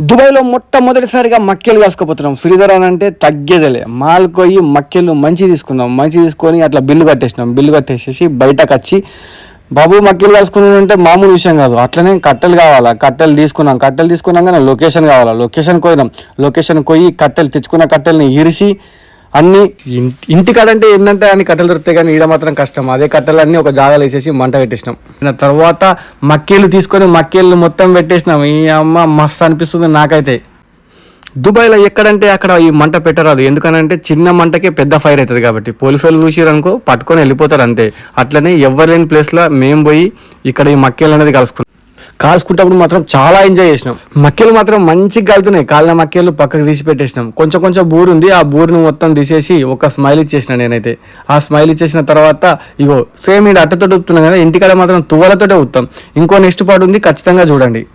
దుబాయ్లో మొట్టమొదటిసారిగా మక్కెలు కాసుకుపోతున్నాం. శ్రీధర్ అని అంటే తగ్గేదేలే. మాల్ పోయి మక్కెలు మంచి తీసుకున్నాం. మంచి తీసుకొని అట్లా బిల్లు కట్టేసినాం. బిల్లు కట్టేసేసి బయటకు వచ్చి బాబు మక్కెలు కాసుకున్నాడు అంటే మామూలు విషయం కాదు. అట్లనే కట్టెలు కావాలా? కట్టెలు తీసుకున్నాం. కట్టెలు తీసుకున్నాం కానీ లొకేషన్ కావాలా? లొకేషన్ పోయినాం. లొకేషన్ పోయి కట్టెలు తెచ్చుకున్న కట్టెల్ని ఇరిసి అన్ని ఇంటి ఇంటికాడంటే ఏంటంటే అన్ని కట్టెలు దొరుకుతాయి కానీ ఈడ మాత్రం కష్టం. అదే కట్టెలన్నీ ఒక జాగాలు వేసేసి మంట పెట్టేసినాం. తర్వాత మక్కేలు తీసుకొని మక్కేళ్ళు మొత్తం పెట్టేసినాం. ఈ అమ్మ మస్తు అనిపిస్తుంది నాకైతే. దుబాయ్లో ఎక్కడంటే అక్కడ ఈ మంట పెట్టరాదు. ఎందుకనంటే చిన్న మంటకే పెద్ద ఫైర్ అవుతుంది కాబట్టి. పోలీసు వాళ్ళు చూసిరు అనుకో పట్టుకొని వెళ్ళిపోతారు అంతే. అట్లనే ఎవరు లేని ప్లేస్లో మేము పోయి ఇక్కడ ఈ మక్కేలు అనేది కలుసుకున్నాం. కాల్చుకుంటప్పుడు మాత్రం చాలా ఎంజాయ్ చేసినాం. మక్కెలు మాత్రం మంచిగా కాలుతున్నాయి. కాలిన మక్కెలు పక్కకు తీసి పెట్టేసినాం. కొంచెం కొంచెం బూరు ఉంది. ఆ బూరుని మొత్తం తీసేసి ఒక స్మైల్ ఇచ్చేసిన నేనైతే. ఆ స్మైల్ ఇచ్చేసిన తర్వాత ఇగో సేమ్ ఇది అట్టతో ఉప్పుతున్నాం కదా ఇంటికాడ మాత్రం తువ్వలతోటే ఉత్తాం. ఇంకో నెక్స్ట్ పాటు ఉంది ఖచ్చితంగా చూడండి.